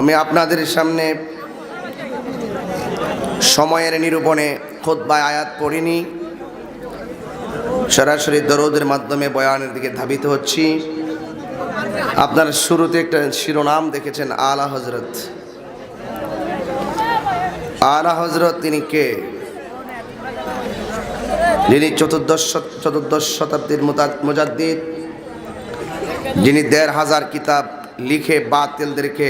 আমি আপনাদের সামনে সময়ের নিরূপণে খোদ্বায় আয়াত পড়িনি। সরাসরি দরদের মাধ্যমে বয়ানের দিকে ধাবিত হচ্ছি। আপনার শুরুতে একটা শিরোনাম দেখেছেন, আলা হজরত আলা হজরত তিনি কে? যিনি চতুর্দশ চতুর্দশ শতাব্দীর মুজাদ্দিদ, যিনি দেড় হাজার কিতাব লিখে বাতিলদেরকে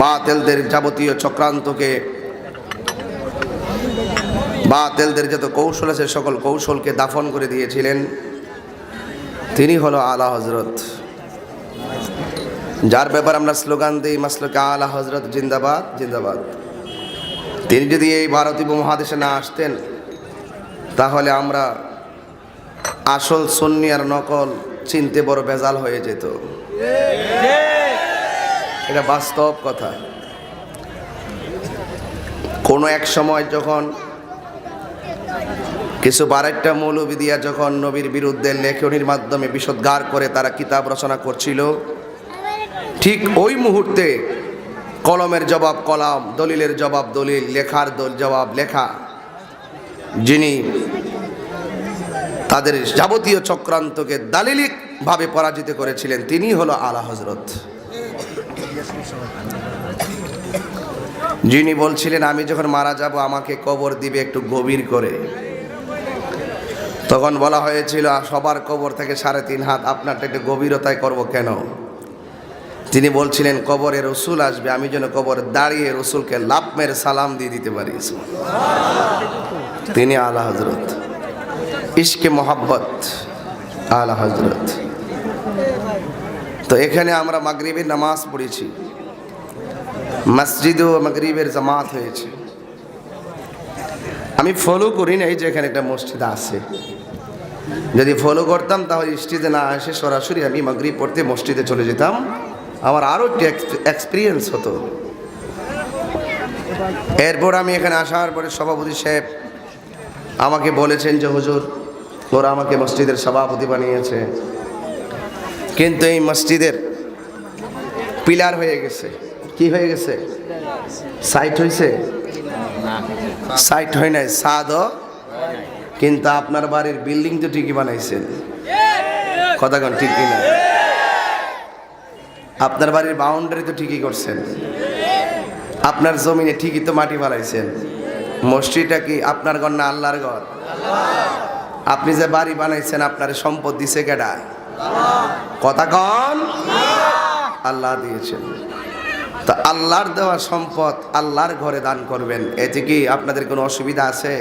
বাতিলদের যাবতীয় চক্রান্তকে বাতিলদের যত কৌশল আছে, সকল কৌশলকে দাফন করে দিয়েছিলেন। তিনি হলো আলা হজরত যার ব্যাপার আমরা স্লোগান দিই, মাসলকে আলা হজরত জিন্দাবাদ জিন্দাবাদ। তিনি যদি এই ভারতীয় উপমহাদেশে না আসতেন, তাহলে আমরা আসল সন্নি আর নকল চিনতে বড় বেজাল হয়ে যেত। এটা বাস্তব কথা। কোনো এক সময় যখন কিছু বারেকটা মৌলবী দিয়া যখন নবীর বিরুদ্ধে লেখনির মাধ্যমে বিষোদ্গার করে তারা কিতাব রচনা করছিল, ঠিক ওই মুহূর্তে কলমের জবাব কলাম, দলিলের জবাব দলিল, লেখার দল জবাব লেখা। যিনি তাদের যাবতীয় চক্রান্তকে দালিলিকভাবে পরাজিত করেছিলেন তিনি হলো আলা হজরত যিনি বলছিলেন, আমি যখন মারা যাব, আমাকে কবর দিবে একটু গভীর করে। তখন বলা হয়েছিল সবার কবর থেকে সাড়ে তিন হাত, আপনারটা একটু গভীরতায় করব কেন? তিনি বলছিলেন, কবরে রসুল আসবে, আমি যেন কবর দাঁড়িয়ে রসুলকে লাভ মেরে সালাম দিয়ে দিতে পারি। তিনি আলা হজরত ইশকে মোহাব্বত আলা হজরত তো এখানে আমরা মাগরিবের নামাজ পড়েছি। মসজিদ ও মাগরিবের জামাত হয়েছে। আমি ফলো করি নাই যে এখানে একটা মসজিদ আছে। যদি ফলো করতাম তাহলে স্টেজে না এসে সরাসরি আমি মাগরিব পড়তে মসজিদে চলে যেতাম। আমার আরও একটি এক্সপিরিয়েন্স হতো। এরপর আমি এখানে আসার পরে সভাপতি সাহেব আমাকে বলেছেন যে, হুজুর, ওরা আমাকে মসজিদের সভাপতি বানিয়েছে। কিন্তু এই মসজিদের পিলার হয়ে গেছে। কি হয়ে গেছে? সাইট হয়েছে সাইট হয় নাই সাদও কিন্তু আপনার বাড়ির বিল্ডিং তো ঠিকই বানাইছেন। কথা কন, ঠিক কিনা? আপনার বাড়ির বাউন্ডারি তো ঠিকই করছেন। আপনার জমিনে ঠিকই তো মাটি বানাইছেন। মসজিদটা কি আপনার ঘর না আল্লাহর ঘর? আপনি যে বাড়ি বানাইছেন, আপনার সম্পদ দিছে কেডা? কথা কন। আল্লাহ দিয়েছেন। তা আল্লাহর দেওয়া সম্পদ আল্লাহর ঘরে দান করবেন। এতে কি আপনাদের কোনো অসুবিধা আছে?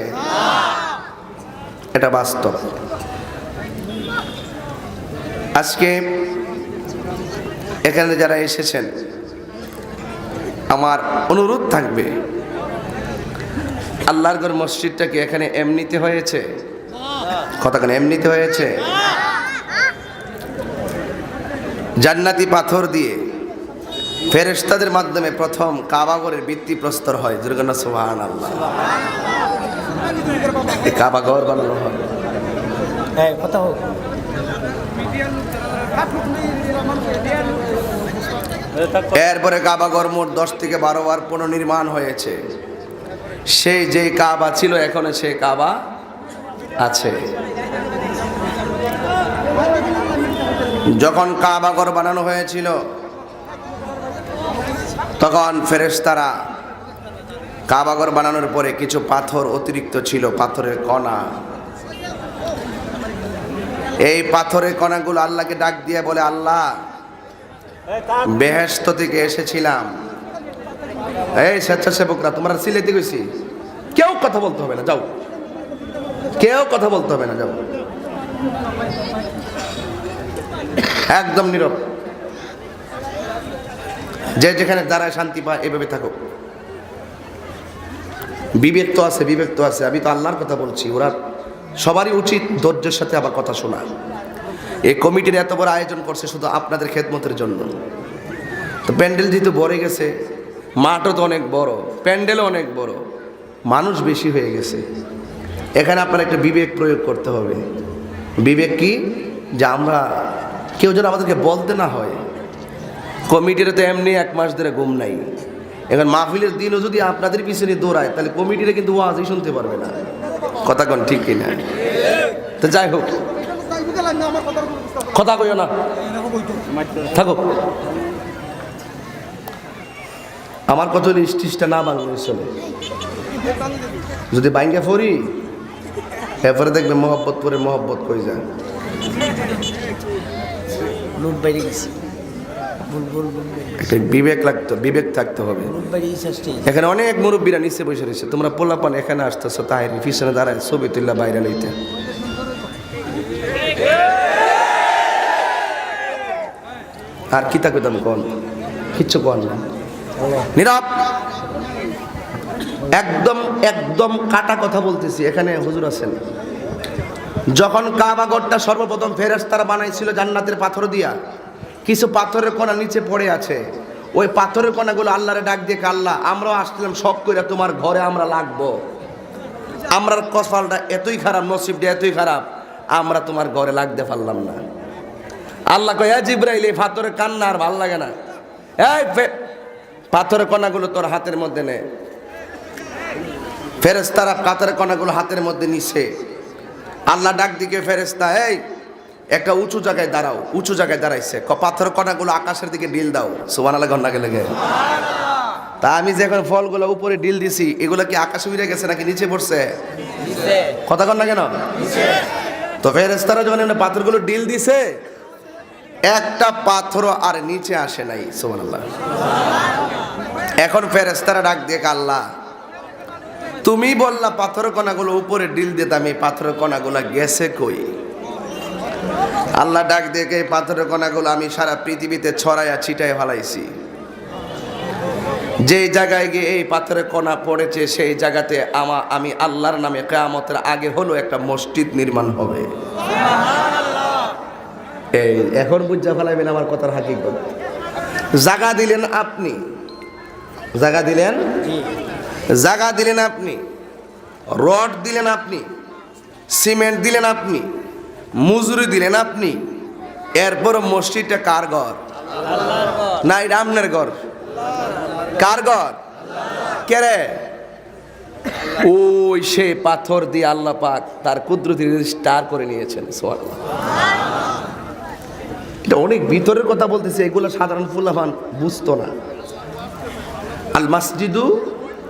এটা বাস্তব। আজকে এখানে যারা এসেছেন, আমার অনুরোধ থাকবে, আল্লাহর ঘর মসজিদটা কি এখানে এমনিতে হয়েছে? কথা কেন, এমনিতে হয়েছে? জান্নাতি পাথর দিয়ে ফেরেশতাদের মাধ্যমে প্রথম কাবাগরের ভিত্তি প্রস্তর হয়। দুর্গনা সোহান আল্লাহ কাবাগর বানানো হয়। এরপরে কাবাগর মোট দশ থেকে বারো বার পুনর্নির্মাণ হয়েছে। সেই যে কাবা ছিল এখনও সেই কাবা আছে। যখন কাবাগর বানানো হয়েছিল, তখন ফেরেশতারা কাবাগর বানানোর পরে কিছু পাথর অতিরিক্ত ছিল, পাথরের কণা। এই পাথরের কণাগুলো আল্লাহকে ডাক দিয়ে বলে, আল্লাহ বেহেস্ত থেকে এসেছিলাম। এই স্বেচ্ছাসেবকরা, তোমরা সিলেতে গেছি। কেউ কথা বলতে হবে না, যাও। কেউ কথা বলতে হবে না, যাও। একদম নীরব। যে যেখানে দাঁড়ায় শান্তি পায়, এভাবে থাকো বিবেক তো আছে, বিবেক তো আছে। আমি তো আল্লাহর কথা বলছি, ওরা সবারই উচিত ধৈর্যের সাথে আবার কথা শোনা। এই কমিটির এত বড় আয়োজন করছে শুধু আপনাদের খেদমতের জন্য। তো প্যান্ডেল যেহেতু ভরে গেছে, মাঠও তো অনেক বড়, প্যান্ডেলও অনেক বড়, মানুষ বেশি হয়ে গেছে। এখানে আপনার একটা বিবেক প্রয়োগ করতে হবে। বিবেক কি? যে আমরা কেউ যেন আমাদেরকে বলতে না হয়। কমিটির তো এমনি এক মাস ধরে ঘুম নাই। এখন মাহফিলের দিনও যদি আপনাদের পিছনে দৌড়ায়, তাহলে কমিটিরা কিন্তু ওয়াজই শুনতে পারবে না। কথা কন ঠিক কিনা? তো যাই হোক। কথা কইও না। থাকো। আমার কত স্টিচটা না বাংলা চলে। যদি বাইঙ্গা ফরি এরপরে দেখবে মহব্বত করে মহব্বত কই যায়। লুট বেড়ে গেছে। একটা বিবেক লাগতো বিবেক থাকতে হবে। এখানে অনেক মুরব্বীরা নিচে বসে রয়েছে। তোমরা পোলাপান এখানে আসতেছো তাই পিছনে দাঁড়ায় ছবি তুললা বাইরে লইতে। আর কি তাকে দাম কন? কিচ্ছু কন না। নীরব! একদম একদম কাটা কথা বলতেছি। এখানে হুজুর আছেন। যখন কাবাগরটা সর্বপ্রথম ফেরেশতারা বানাইছিল জান্নাতের পাথর দিয়া, কিছু পাথরের কণা নিচে পড়ে আছে। ওই পাথরের কণাগুলো আল্লাহরে ডাক দিয়ে আল্লাহ আমরাও আসছিলাম সব করে তোমার ঘরে আমরা লাগবো। আমরার কপালটা এতই খারাপ, নসিবটা এতই খারাপ, আমরা তোমার ঘরে লাগতে পারলাম না। আল্লাহ কয় "হ্যাঁ জিব্রাইল, এই পাথরের কান্না আর ভালো লাগে না। এই পাথরের কণাগুলো তোর হাতের মধ্যে নে। ফেরেস্তারা পাথরের কণাগুলো হাতের মধ্যে নিছে। আল্লাহ ডাক দিকে ফেরেস্তা এই একটা উঁচু জায়গায় দাঁড়াও উঁচু জায়গায় দাঁড়াইছে। ক পাথর কণাগুলো আকাশের দিকে ডিল দাও। সুবান আল্লাহ গেলে তা আমি যে এখন ফলগুলো উপরে ডিল দিছি এগুলো কি আকাশে উড়ে গেছে নাকি নিচে পড়ছে? কথা কন না কেন? তো ফেরেস্তারা যখন এমনি পাথরগুলো ডিল দিছে একটা পাথরও আর নিচে আসে নাই সুবান আল্লাহ এখন ফেরেস্তারা ডাক দিয়ে আল্লাহ তুমি বললা পাথর কণাগুলো উপরে ডিল দিতাম এই পাথর কণাগুলো গেছে কই? আল্লাহ ডাক দেখে পাথরের কণাগুলো আমি সারা পৃথিবীতে ছড়াইয়া ছিটাই ফেলাইছি। যে জায়গায় গিয়ে এই পাথরের কণা পড়েছে, সেই জায়গাতে আমা, আমি আল্লাহর নামে কেয়ামতের আগে হলো একটা মসজিদ নির্মাণ হবে। এই, এখন বুঝা ফেলাইবেন আমার কথার হাকিকত। জায়গা দিলেন আপনি? জায়গা দিলেন? জায়গা দিলেন আপনি, রড দিলেন আপনি, সিমেন্ট দিলেন আপনি, মজুরি দিলেন আপনি, এরপর মসজিদটা কার ঘর? না এটা আপনার ঘর। কার ঘর? কেরে ওই সে পাথর দিয়ে আল্লাহ পাক তার কুদরতি স্টার করে নিয়েছেন এটা অনেক ভিতরের কথা বলতেছে, এগুলো সাধারণ ফুলাফান বুঝতো না। আল মসজিদু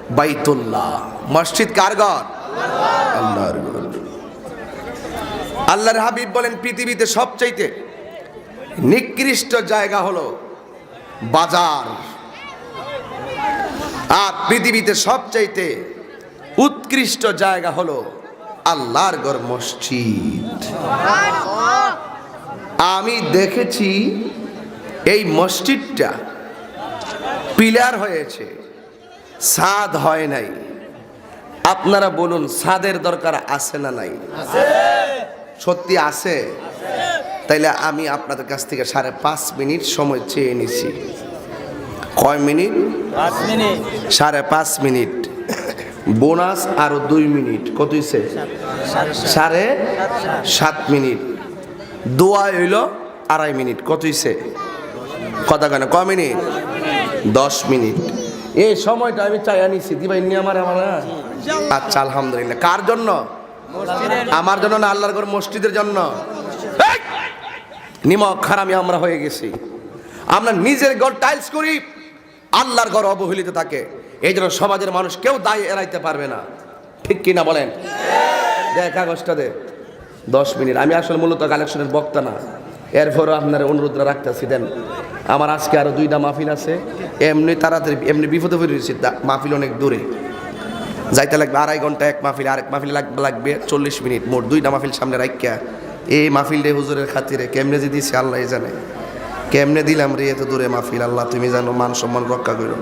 বাইতুল্লাহ। মসজিদ কার ঘর? আল্লাহর আল্লাহর হাবিব বলেন, পৃথিবীতে সবচাইতে নিকৃষ্ট জায়গা হলো বাজার। আর পৃথিবীতে সবচাইতে উৎকৃষ্ট জায়গা হলো আল্লাহর ঘর, মসজিদ। আমি দেখেছি এই মসজিদটা পিলার হয়েছে। সাদ হয় নাই। আপনারা বলুন সাদের দরকার আছে না নাই? সত্যি আছে? তাইলে আমি আপনাদের কাছ থেকে সাড়ে পাঁচ মিনিট সময় চেয়ে নিছি। কয় মিনিট? পাঁচ মিনিট। সাড়ে পাঁচ মিনিট। বোনাস আরও দুই মিনিট। কত হইছে? সাড়ে সাত মিনিট। দোয়া হইল আড়াই মিনিট। কত হইছে? কথা কেন ক মিনিট? দশ মিনিট। এই সময়টা আমি চাই আনিছি। দিবাই নিয়ে আমার আমার আচ্ছা আলহামদুলিল্লাহ। কার জন্য? আমার জন্য না আল্লাহর ঘর মসজিদের জন্য। এই! নিমক খারামি আমরা হয়ে গেছি। আমরা নিজের ঘর টাইলস করি আল্লাহর ঘর অবহেলিত থাকে। এই জন্য সমাজের মানুষ কেউ দায় এড়াইতে পারবে না। ঠিক কিনা বলেন? দেখ কাগজটা দে। দশ মিনিট। আমি আসলে মূলত কালেকশনের বক্তা না। এরপরও আপনার অনুরোধটা রাখতেছি দেন। আমার আজকে আরও দুইটা মাহফিল আছে। এমনি তাড়াতাড়ি, এমনি বিপদে পড়ে রয়েছি মাহফিল অনেক দূরে। যাইতে লাগবে আড়াই ঘণ্টা, এক মাহফিল, আরেক মাহফিল লাগবে লাগবে চল্লিশ মিনিট মোট। দুইটা মাহফিল সামনে রাখিয়া এই মাহফিল রে হুজুরের খাতিরে কেমনে যে দিছি আল্লাহ জানে। কেমনে দিলাম রে এত দূরে মাহফিল? আল্লাহ তুমি জানো মান সম্মান রক্ষা করো।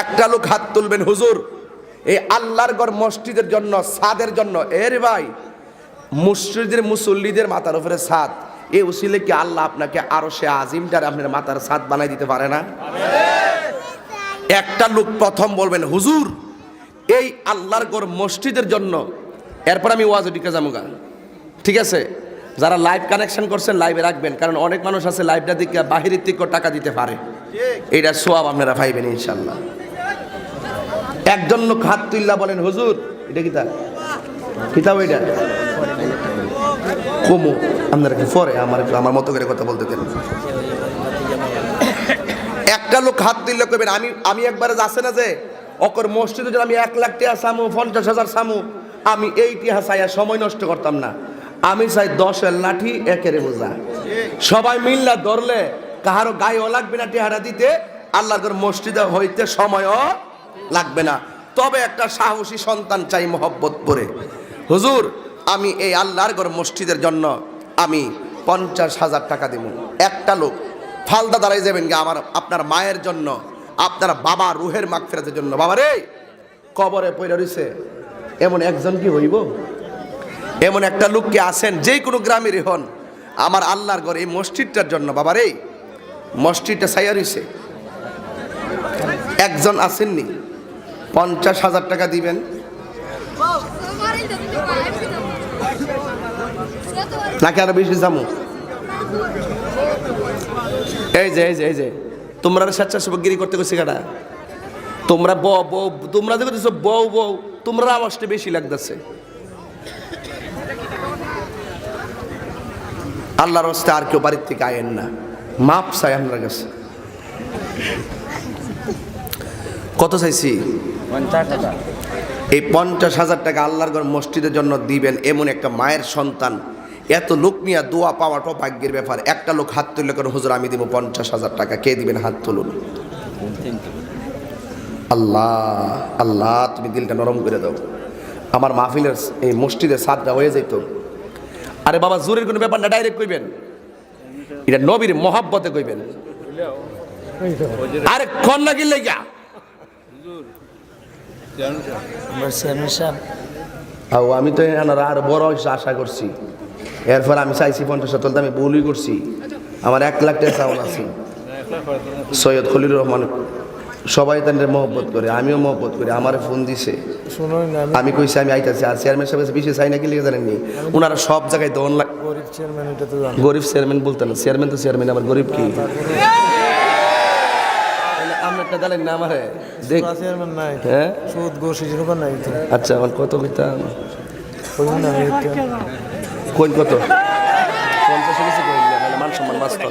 একটা লোক হাত তুলবেন হুজুর, এই আল্লাহর গড় মসজিদের জন্য সাদের জন্য। এর ভাই, মসজিদের মুসল্লিদের মাথার উপরে সাদ এই উসিলে কি আল্লাহ আপনাকে আরও সে আজিমটার আপনার মাথার সাদ বানাই দিতে পারে না? একটা লোক প্রথম বলবেন, হুজুর, এই আল্লাহর ঘর মসজিদের জন্য। এরপর আমি ওয়াজ ঢুকে যাব গা। ঠিক আছে? যারা লাইভ কানেকশন করছেন লাইভে রাখবেন, কারণ অনেক মানুষ আছে লাইভটা দিকে বাহিরের থেকে টাকা দিতে পারে। এটা সোয়াব আপনারা পাইবেন ইনশাল্লাহ। একজন লোক হাত তুল্লা বলেন, হুজুর, এটা কি তার কিতাব এটা কমু। আপনারা পরে আমার আমার মতো করে কথা বলতে দেন? একটা লোক হাত তুললে কইবেন, আমি আমি একবারে যাচ্ছে না যে, অকর মসজিদে যদি আমি এক লাখ টাকা সামু পঞ্চাশ হাজার সামু আমি এই চাইয়া সময় নষ্ট করতাম না। আমি চাই দশের লাঠি একেরে বোঝা। সবাই মিল্লা ধরলে কাহারও গায়েও লাগবে না টিহাটা দিতে, আল্লাহর মসজিদে হইতে সময়ও লাগবে না। তবে একটা সাহসী সন্তান চাই মহব্বত করে। হুজুর আমি এই আল্লাহর ঘর মসজিদের জন্য আমি পঞ্চাশ হাজার টাকা দিব। একটা লোক ফালদা দাঁড়াই যাবেন গা আমার, আপনার মায়ের জন্য, আপনার বাবা রুহের মাগ ফেরাতের জন্য। বাবা রে, কবরে পড়ে রইছে। এমন একজন কি হইব? এমন একটা লোককে আসেন যে কোনো গ্রামেরই হন। আমার আল্লাহর ঘর এই মসজিদটার জন্য। বাবা রে, মসজিদটা ছাইয়া রইছে। একজন আসেননি পঞ্চাশ হাজার টাকা দিবেন। নাকি আরও বেশি জামু? এই যে এই যে এই যে। তোমরা স্বেচ্ছাসেবকগিরি করতে গেছি কাটা তোমরা ব বউ তোমরা যে করতেছো বউ বউ, তোমরা আওয়াজটা বেশি লাগতেছে। আল্লাহর হস্তে আর কেউ বাড়ির থেকে আয়েন না। মাপ চাই আপনার কাছে। কত চাইছি? এই পঞ্চাশ হাজার টাকা আল্লাহর মসজিদের জন্য দিবেন এমন একটা মায়ের সন্তান। এত লোক নিয়ে দোয়া পাওয়াটাও ভাগ্যের ব্যাপার। একটা লোক হাত তুললে করে হুজুর আমি দিব পঞ্চাশ হাজার টাকা। কে দিবেন হাত তুলুন? আল্লাহ আল্লাহ তুমি দিলটা নরম করে দাও। আমার মাহফিলের এই মসজিদের সাদটা হয়ে যেত আরে বাবা জোরের কোনো ব্যাপার না ডাইরেক্ট কইবেন। এটা নবীর মহাব্বতে কইবেন। আরে কন্যা কিনলে গা আমার চেয়ারম্যান সাহেব। আও আমি তো আরও বড় আশা করছি। এরপর আমি চাইছি পঞ্চাশ তুলতে আমি ভুলই করছি। আমার এক লাখ টাকা চাউল আছে। সৈয়দ খলিল রহমান সবাই তাদের মহব্বত করে আমিও মহব্বত করি আমার ফোন দিছে। আমি আমি কইছি আমি আইতাছি আর চেয়ারম্যান সাহেব কাছে বেশি চাই নাকি লিখে জানেননি? ওনারা সব জায়গায় দন লাখ গরিব চেয়ারম্যান এটা তো জানো গরিব চেয়ারম্যান বলতেন না চেয়ারম্যান তো চেয়ারম্যান আমার গরিব কি? আপনারটা জানেন না আমারে দেখ চেয়ারম্যান নাই। হ্যাঁ? আচ্ছা আমার কত কইতাম? কোন কত? পঞ্চাশ বেশি করে দিলাম মান সম্মান বাস্তব